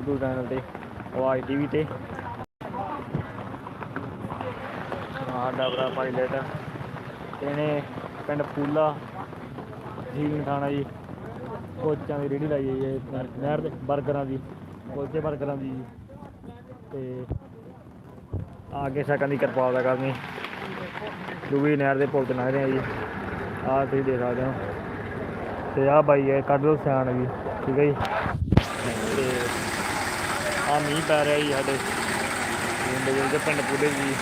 YouTube channel ਤੇ, ਆਵਾਜ਼ TV ਤੇ। ਸਾਡਾ ਭਰਾ ਪਾਇਲਟ ਇਹਨੇ ਪਿੰਡ ਪੂਲਾ, ਜੀਵਨ ਖਾਣਾ ਜੀ, ਕੋਚਾਂ ਦੀ ਰੇੜੀ ਲਾਈ ਹੋਈ ਹੈ, ਨਹਿਰ ਦੇ ਬਰਗਰਾਂ ਦੀ, ਕੋਚੇ ਬਰਗਰਾਂ ਦੀ ਜੀ। ਤੇ ਆਗੇ ਸਾਕਾਂ ਦੀ ਕਿਰਪਾਲ ਦਾ ਕਰਨੀ। ਦੂਜੀ ਨਹਿਰ ਦੇ ਪੁਲ ਤੇ ਲੰਘ ਰਹੇ ਆ ਜੀ। ਆਹ ਤੁਸੀਂ ਦੇਖ ਸਕਦੇ ਹੋ। ਤੇ ਆਹ ਬਾਈ ਹੈ, ਕੱਢ ਲੋ ਸਿਆਣ ਜੀ। ਠੀਕ ਹੈ ਜੀ। ਆ ਮੀਂਹ ਪੈ ਰਿਹਾ ਜੀ ਸਾਡੇ। ਪਿੰਡ ਦੇ ਪਿੰਡ ਪੂਲੇ ਜੀ।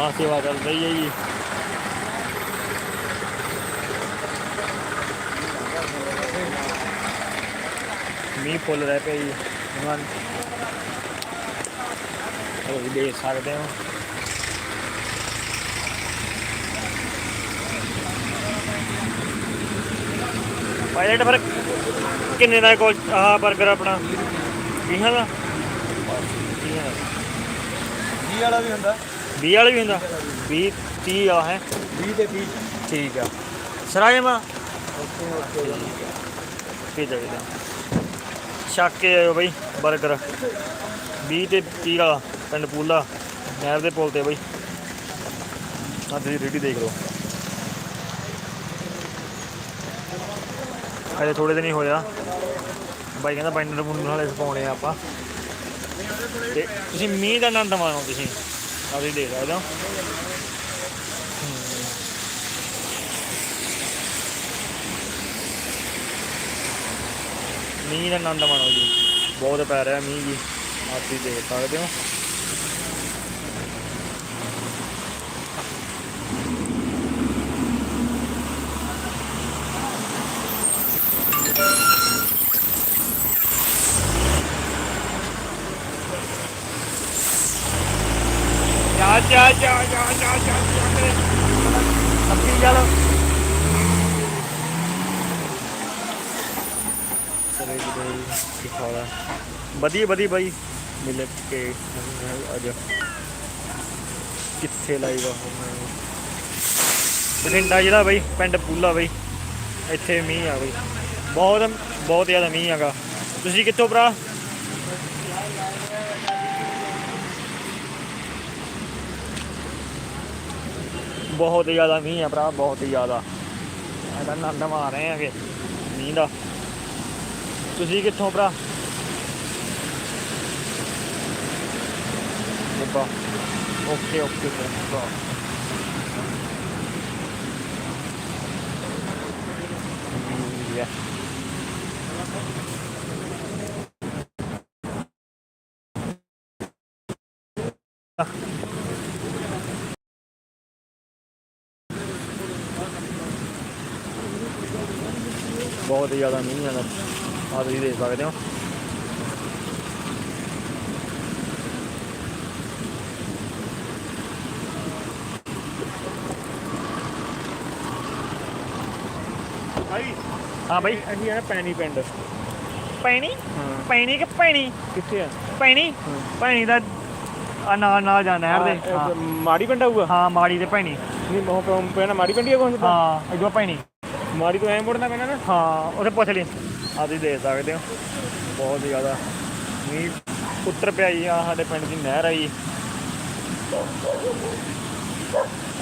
ਆ ਸੇਵਾ ਚੱਲ ਰਹੀ ਹੈ ਜੀ। ਮੀਂਹ ਪੁੱਲ ਰਹਿ ਪਿਆ ਜੀ। ਹੁਣ ਉਹ ਵੀ ਦੇਖ ਸਕਦੇ ਹੋ। ਪਾਇਲਟ ਪਰ ਕਿੰਨੇ ਦਾ ਕੋਲ ਆਹ 버ਗਰ ਆਪਣਾ? 20 ਦਾ 20 ਦਾ ਜੀ ਵਾਲਾ ਵੀ ਹੁੰਦਾ। 20 ਵਾਲਾ ਵੀ ਹੁੰਦਾ? 20 30 ਆ ਹੈ। 20 ਤੇ 30 ਠੀਕ ਆ। ਸਰਾਏ ਮਾ? ਓਕੇ ਓਕੇ ਕੀ ਚਾਹੀਦਾ ਛੱਕ ਕੇ ਆਇਓ ਬਈ 버ਗਰ 20 ਤੇ 30 ਵਾਲਾ ਪਿੰਡ ਪੂਲਾ ਨਹਿਰ ਦੇ ਪੁਲ ਤੇ ਬਈ। ਆ ਤੁਸੀਂ ਰੇਡੀ ਦੇਖ ਲਓ। ਅਜੇ ਥੋੜੇ ਦਿਨ ਹੀ ਹੋਇਆ। ਬਾਈ ਕਹਿੰਦਾ ਬਾਈਨਰ ਬੁੰਨਰ ਵਾਲੇ ਪਾਉਣੇ ਆ ਆਪਾਂ। ਤੇ ਤੁਸੀਂ ਮੀਂਹ ਦਾ ਆਨੰਦ ਮਾਣੋ ਤੁਸੀਂ। ਆ ਤੁਸੀਂ ਦੇਖ ਸਕਦੇ ਹੋ। ਮੀਂਹ ਦਾ ਆਨੰਦ ਮਾਣੋ ਜੀ। ਬਹੁਤ ਪੈ ਰਿਹਾ ਮੀਂਹ ਜੀ। ਆਪ ਤੁਸੀਂ ਦੇਖ ਸਕਦੇ ਹੋ। ਜਾ ਜਾ ਜਾ ਜਾ ਜਾ ਜਾ ਚੱਲ ਚਲੇ ਜੀ ਬਈ ਵਧੀਆ ਵਧੀਆ ਬਾਈ। ਮਿਲ ਕੇ ਅੱਜ ਕਿੱਥੇ ਲਾਈਵ ਆ ਬਠਿੰਡਾ ਜਿਹੜਾ ਬਾਈ, ਪਿੰਡ ਪੂਲਾ ਬਾਈ। ਇੱਥੇ ਮੀਂਹ ਆ ਬਈ। ਬਹੁਤ ਬਹੁਤ ਜ਼ਿਆਦਾ ਮੀਂਹ ਹੈਗਾ। ਤੁਸੀਂ ਕਿੱਥੋਂ ਭਰਾ? ਬਹੁਤ ਜ਼ਿਆਦਾ ਮੀਂਹ ਆ ਭਰਾ, ਬਹੁਤ ਜ਼ਿਆਦਾ। ਇਹਦਾ ਆਨੰਦ ਮਾਰ ਰਹੇ ਹੈਗੇ ਮੀਂਹ ਦਾ। ਤੁਸੀਂ ਕਿੱਥੋਂ ਭਰਾ? ਬੱਬਾ ਓਕੇ ਓਕੇ, ਭਰਾ। ਯਾ ਬਹੁਤ ਹੀ ਜ਼ਿਆਦਾ ਮੀਂਹ ਹੈਗਾ ਆ ਤੁਸੀਂ ਦੇਖ ਸਕਦੇ ਹੋ। ਹਾਂ ਬਈ ਅਸੀਂ ਆ ਪੈਣੀ ਪਿੰਡ। ਪੈਣੀ? ਹਾਂ। ਪੈਣੀ ਕਿ ਪੈਣੀ? ਕਿੱਥੇ ਆ? ਪੈਣੀ? ਪੈਣੀ ਦਾ ਆ ਨਾਲ ਨਾਲ ਜਾਂਦਾ ਨਹਿਰ ਦੇ। ਹਾਂ, ਮਾੜੀ ਪਿੰਡ ਆਊਗਾ? ਹਾਂ ਮਾੜੀ ਤੇ ਪੈਣੀ। ਨਹੀਂ ਮੋਹ ਪੈਣਾ ਮਾੜੀ ਪਿੰਡੀ ਆ ਕੋਈ? ਹਾਂ ਇਦੋਂ ਪੈਣੀ। ਮਾੜੀ ਤੋਂ ਐ ਮੁੜਨਾ ਪੈਣਾ ਨਾ। ਹਾਂ ਉਹਦੇ ਪੁੱਛ ਲਈ। ਆ ਤੁਸੀਂ ਦੇਖ ਸਕਦੇ ਹੋ। ਬਹੁਤ ਜ਼ਿਆਦਾ ਮੀਂਹ ਉੱਤਰ ਪਿਆ ਜੀ ਆ ਸਾਡੇ ਪਿੰਡ ਦੀ ਨਹਿਰ ਆ ਜੀ। ਆ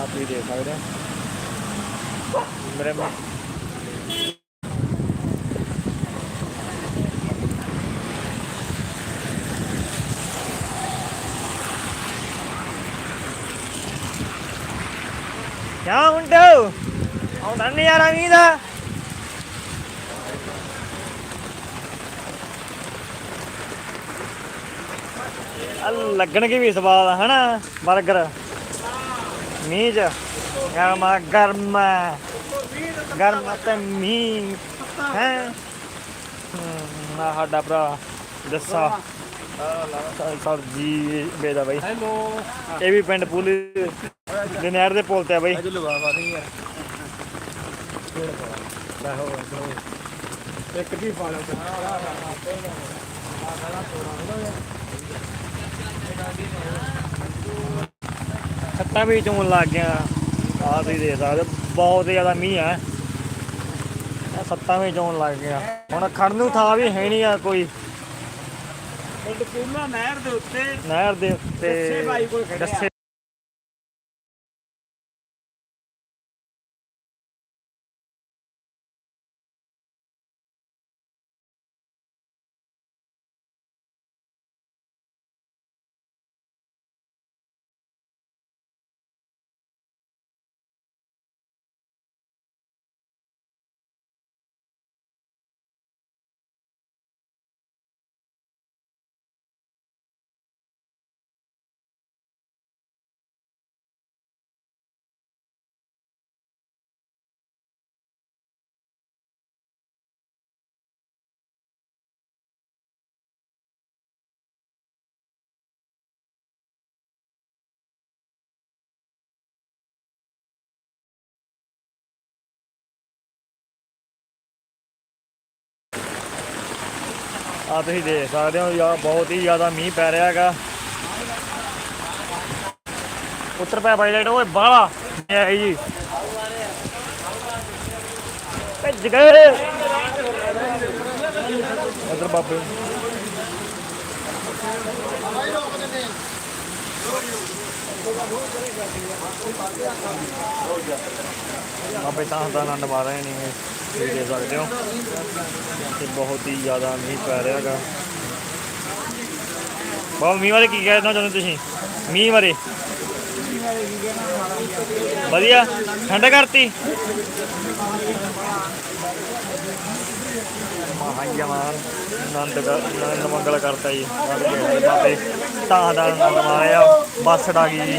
ਤੁਸੀਂ ਦੇਖ ਸਕਦੇ ਹੋ। ਮੇਰੇ ਕਿਆ ਹੁੰਦੋ ਆਉਂਦਾ ਯਾਰ ਮੀਂਹ ਦਾ। ਲੱਗਣਗੇ ਵੀ ਸਵਾਦ ਹਨਾ 버ਗਰ ਮੀਂਹ ਚ। ਗਰਮਾ ਗਰਮ ਗਰਮ ਤੇ ਮੀਂਹ ਹੈ? ਨਾ ਸਾਡਾ ਭਰਾ ਦੱਸਾ ਸਰ ਜੀ ਬੇਦਾ ਬਾਈ। ਹੈਲੋ। ਇਹ ਵੀ ਪਿੰਡ ਪੂਲੀ ਦੇ ਨਹਿਰ ਦੇ ਪੁਲ ਤੇ ਆ ਬਾਈ ਅਜੇ ਲਵਾ ਪਾ ਨਹੀਂ ਯਾਰ ਇੱਕ ਜੀ ਪਾ ਲਓ ਛੱਤਾਂ ਵੀ ਚੋਣ ਲੱਗ ਗਿਆ। ਆਹ ਤੁਸੀਂ ਦੇਖ ਸਕਦੇ ਬਹੁਤ ਜ਼ਿਆਦਾ ਮੀਂਹ ਹੈ। ਸੱਤਾਂ ਵੀ ਚੋਣ ਲੱਗ ਗਿਆ। ਹੁਣ ਖੜਨ ਨੂੰ ਥਾਂ ਵੀ ਹੈ ਨਹੀਂ ਆ ਕੋਈ। ਪਿੰਡ ਪੂਲਾ ਨਹਿਰ ਦੇ ਉੱਤੇ ਨਹਿਰ ਦੇ ਉੱਤੇ ਦੱਸੇ ਬਾਈ ਕੋਲ ਖੜੇ ਆ। ਤੁਸੀਂ ਦੇਖ ਸਕਦੇ ਹੋ ਯਾ ਬਹੁਤ ਹੀ ਜ਼ਿਆਦਾ ਮੀਂਹ ਪੈ ਰਿਹਾ ਹੈਗਾ। ਉੱਤਰ ਪੈ ਬਾਈ ਲਾਈਟ ਓਏ ਬਾਲਾ ਹੈ ਜੀ। ਭੱਜ ਗਏ ਇਧਰ ਬਾਬੇ ਬਾਬੇ ਤਾਂ ਦਾ ਆਨੰਦ ਮਾਰ ਰਹੇ ਨੇ ਤੁਸੀਂ ਦੇਖ ਸਕਦੇ ਹੋ। ਤੇ ਬਹੁਤ ਹੀ ਜ਼ਿਆਦਾ ਮੀਂਹ ਪੈ ਰਿਹਾ ਹੈਗਾ। ਬਹੁਤ ਮੀਂਹ ਬਾਰੇ ਕੀ ਕਹਿਣਾ ਚਾਹੁੰਦੇ ਤੁਸੀਂ? ਮੀਂਹ ਬਾਰੇ? ਵਧੀਆ? ਠੰਡ ਕਰਤੀ? ਮਹਾਂਜਾ ਮਾਰ ਆਨੰਦ ਕਰ ਆਨੰਦ ਮੰਗਲ ਕਰਤਾ ਜੀ। ਬਾਬੇ ਤਾਂ ਦਾ ਆਨੰਦ ਮਾਰਿਆ। ਬੱਸ ਡਾ ਗਈ ਜੀ।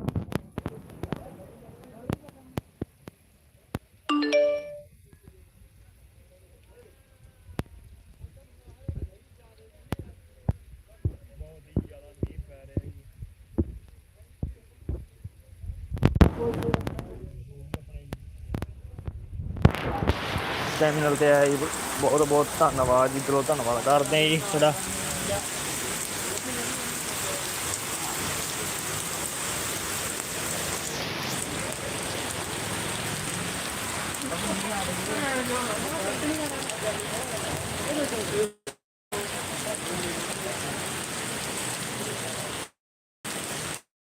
ਚੈਨਲ ਤੇ ਆਇਆ ਜੀ। ਬਹੁਤ ਬਹੁਤ ਧੰਨਵਾਦ ਜੀ। ਦਿਲੋਂ ਧੰਨਵਾਦ ਕਰਦੇ ਹਾਂ ਜੀ ਤੁਹਾਡਾ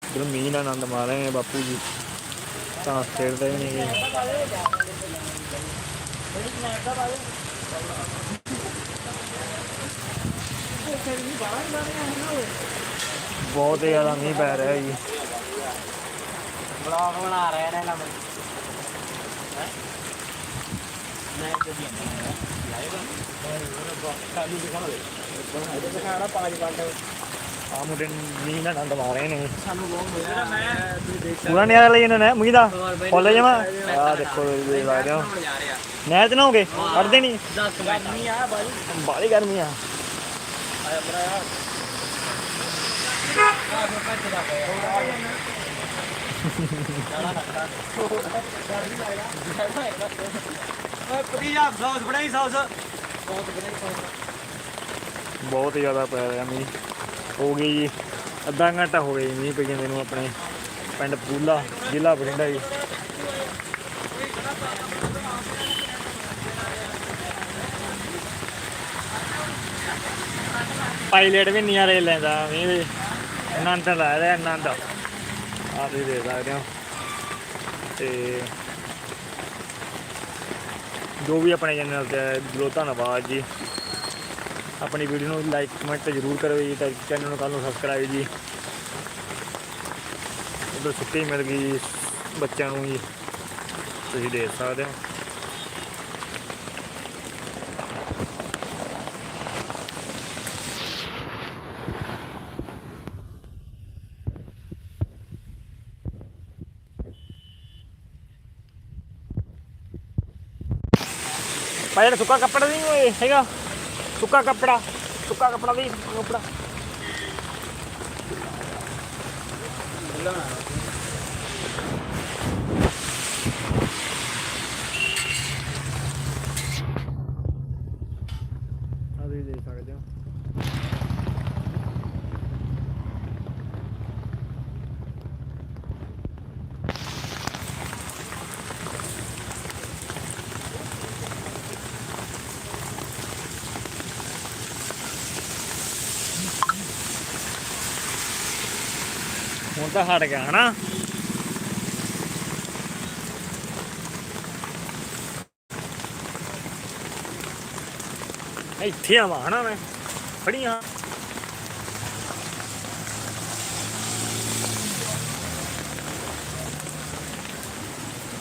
ਜਦੋਂ ਮੀਂਹ ਆਨੰਦ ਮਾਰ ਰਹੇ ਨੇ ਬਾਪੂ ਜੀ, ਤਾਂ ਖੇਡਦੇ ਵੀ ਨਹੀਂ। ਬਹੁਤ ਹੀ ਜ਼ਿਆਦਾ ਮੀਂਹ ਪੈ ਰਿਹਾ ਜੀ। ਬਲੌਗ ਬਣਾ ਰਹੇ ਨੇ ਨਵੇਂ। ਆ। ਮੁੰਡੇ ਮੀਂਹ ਦਾ ਆਨੰਦ ਮਾਰ ਰਹੇ ਨੇ ਸਾਨੂੰ ਬਹੁਤ ਮਜ਼ਾ ਮੈਂ ਤੁਸੀਂ ਦੇਖ ਪੂਰਾ ਨਿਆਰਾ ਲਈ ਇਹਨਾਂ ਨੇ ਮੀਂਹ ਦਾ? ਜਮਾ ਆ ਦੇਖੋ ਇਹ ਲਾ ਰਿਹਾ। ਨਹਿਰ ਚ ਨਹਾਓਗੇ? ਕੱਢਦੇ ਨਹੀਂ 10 ਗਰਮੀ ਆ ਬਾਈ। ਆ। ਸੌਸ ਬਣਾਈ ਸੌਸ ਬਹੁਤ ਜ਼ਿਆਦਾ ਪੈ ਰਿਹਾ ਮੀਂਹ। ਹੋ ਗਈ ਜੀ। ਅੱਧਾ ਘੰਟਾ ਹੋ ਗਿਆ ਜੀ ਮੀਂਹ ਪਈ ਜਾਂਦੇ ਨੂੰ ਆਪਣੇ ਪਿੰਡ ਪੂਲਾ ਜ਼ਿਲ੍ਹਾ ਬਠਿੰਡਾ ਜੀ। ਪਾਇਲਟ ਵੀ ਨਜ਼ਾਰੇ ਲੈਂਦਾ ਮੀਂਹ ਵੀ ਆਨੰਦ ਲੈ ਰਿਹਾ ਆਨੰਦ। ਆਪ ਹੀ ਦੇ ਸਕਦੇ ਹੋ। ਤੇ ਜੋ ਵੀ ਆਪਣੇ ਚੈਨਲ ਤੇ ਹੈ, ਧੰਨਵਾਦ ਜੀ। ਆਪਣੀ ਵੀਡੀਓ ਨੂੰ ਲਾਈਕ, ਕਮੈਂਟ ਜ਼ਰੂਰ ਕਰੋ ਜੀ, ਤੇ ਚੈਨਲ ਨੂੰ ਕੱਲ ਨੂੰ ਸਬਸਕ੍ਰਾਈਬ ਜੀ। ਉਧਰ ਛੁੱਟੀ ਮਿਲ ਗਈ ਜੀ ਬੱਚਿਆਂ ਨੂੰ ਜੀ। ਤੁਸੀਂ ਦੇਖ ਸਕਦੇ ਹੋ। ਭਾਈ ਜਿਹੜਾ ਸੁੱਕਾ ਕੱਪੜਾ ਨਹੀਂ ਓਏ ਹੈਗਾ? ਸੁੱਕਾ ਕੱਪੜਾ ਸੁੱਕਾ ਕੱਪੜਾ ਵੀ ਕੱਪੜਾ। ਹੁਣ ਤਾਂ ਹਟ ਗਿਆ ਹਨਾ? ਇੱਥੇ ਆਵਾਂ ਹਨਾ ਮੈਂ? ਫੜੀਆਂ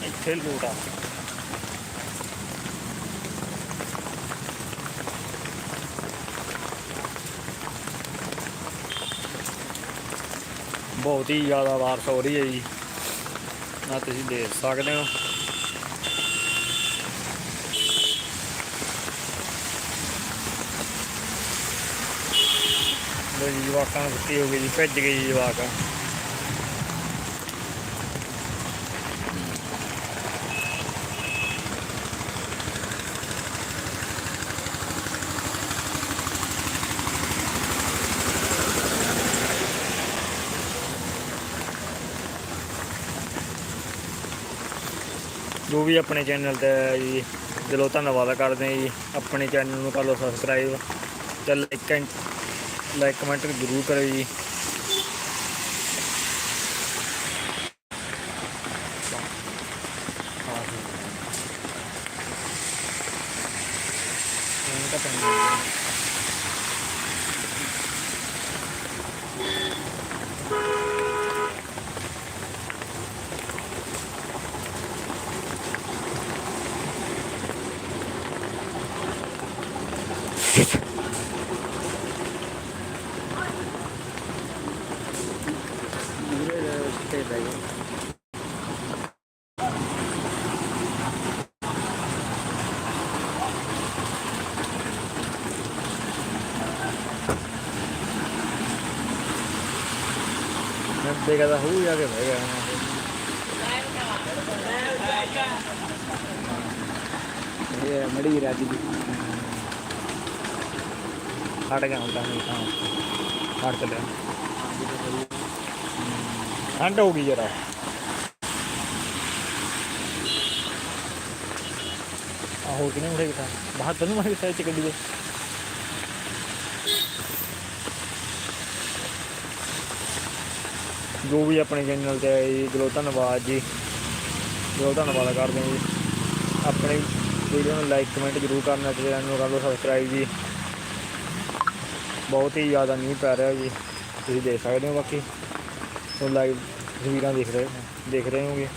ਇੱਥੇ ਲੋਟਾ ਬਹੁਤ ਹੀ ਜ਼ਿਆਦਾ ਬਾਰਿਸ਼ ਹੋ ਰਹੀ ਹੈ ਜੀ। ਨਾ ਤੁਸੀਂ ਦੇਖ ਸਕਦੇ ਹੋ। ਜੀ, ਜਵਾਕਾਂ ਨੂੰ ਛੁੱਟੀ ਹੋ ਗਈ ਜੀ, ਭੱਜ ਗਏ ਜੀ ਜਵਾਕਾਂ। ਵੀ ਆਪਣੇ ਚੈਨਲ ਤੇ ਹੈ ਜੀ। ਦਿਲੋਂ ਧੰਨਵਾਦ ਕਰਦੇ ਹਾਂ ਜੀ। ਆਪਣੇ ਚੈਨਲ ਨੂੰ ਕਰ ਲਓ ਸਬਸਕ੍ਰਾਈਬ ਚੱਲ ਲਾਈਕ ਲਾਈਕ ਕਮੈਂਟ ਜ਼ਰੂਰ ਕਰਿਓ ਜੀ ਇਹਨੂੰ ਤਾਂ ਪੈਂਦਾ ਹੀ ਹੈ। ਮੈਂ ਦੇਖਦਾ ਹੂ ਜਾ ਕੇ ਬਹਿ ਗਿਆ ਇਹ ਮੜੀ ਰਾਜੀ ਦੀ। ਹਟ ਗਿਆ ਹੁੰਦਾ ਨਹੀਂ ਤਾਂ। ਹਟ ਚੱਲਿਆ। ਠੰਡ ਹੋ ਗਈ ਜਰਾ। ਆ ਕਿਨੇ ਮੁੜੇ ਕਿਤਾ ਬਾਹਰ ਤੈਨੂੰ ਮਾਰੇ ਕਿਤਾ ਚ ਗੱਡੀ ਦੇ। ਜੋ ਵੀ ਆਪਣੇ ਚੈਨਲ ਤੇ ਆਏ ਜੀ ਦਿਲੋਂ ਧੰਨਵਾਦ ਜੀ ਦਿਲੋਂ ਧੰਨਵਾਦ ਕਰਦੇ ਹਾਂ ਜੀ। ਆਪਣੇ ਵੀਡੀਓ ਨੂੰ ਲਾਈਕ ਕਮੈਂਟ ਜ਼ਰੂਰ ਕਰਨਾ ਤੇ ਚੈਨਲ ਨੂੰ ਕਰ ਲਓ ਸਬਸਕ੍ਰਾਈਬ ਜੀ। ਬਹੁਤ ਹੀ ਜ਼ਿਆਦਾ ਮੀਂਹ ਪੈ ਰਿਹਾ ਜੀ। ਤੁਸੀਂ ਦੇਖ ਸਕਦੇ ਹੋ ਬਾਕੀ। ਉਹ ਲਾਈਵ ਤਸਵੀਰਾਂ ਦੇਖ ਰਹੇ ਦੇਖ ਰਹੇ ਹੋਗੇ।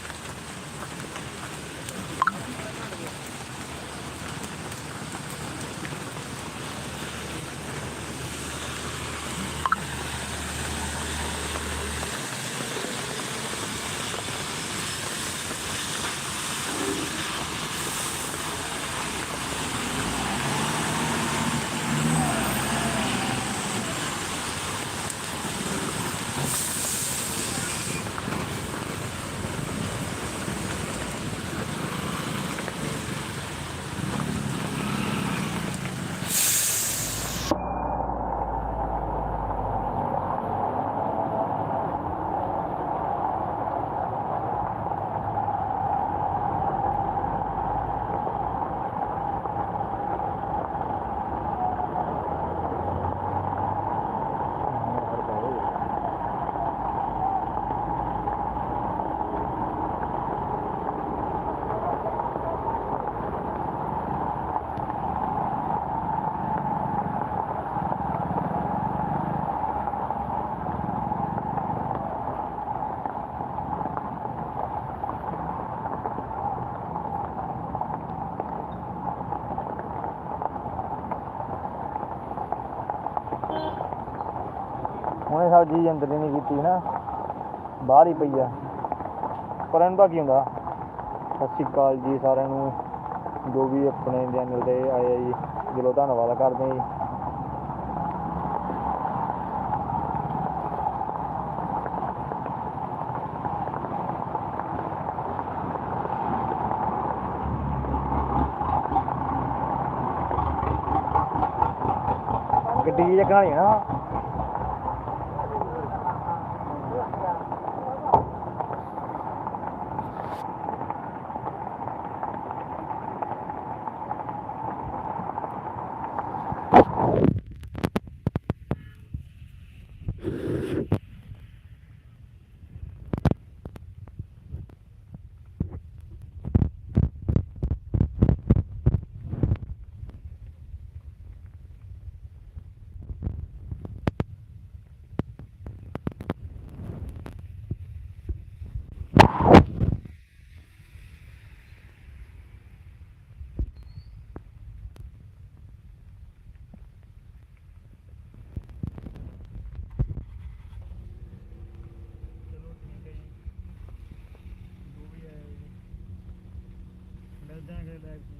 ਹੁਣੇ ਸਬਜ਼ੀ ਅੰਦਰ ਹੀ ਨਹੀਂ ਕੀਤੀ ਨਾ, ਬਾਹਰ ਹੀ ਪਈ ਆ। ਪਰ ਇਹਨੂੰ ਤਾਂ ਕੀ ਹੁੰਦਾ? ਸਤਿ ਸ਼੍ਰੀ ਅਕਾਲ ਜੀ ਸਾਰਿਆਂ ਨੂੰ। ਜੋ ਵੀ ਆਪਣੇ ਚੈਨਲ ਤੇ ਆਏ ਆ ਜੀ ਦਿਲੋਂ ਧੰਨਵਾਦ ਕਰਦੇ ਜੀ। ਗੱਡੀ ਚੱਕਣਾ ਨਹੀਂ ਨਾ। Canada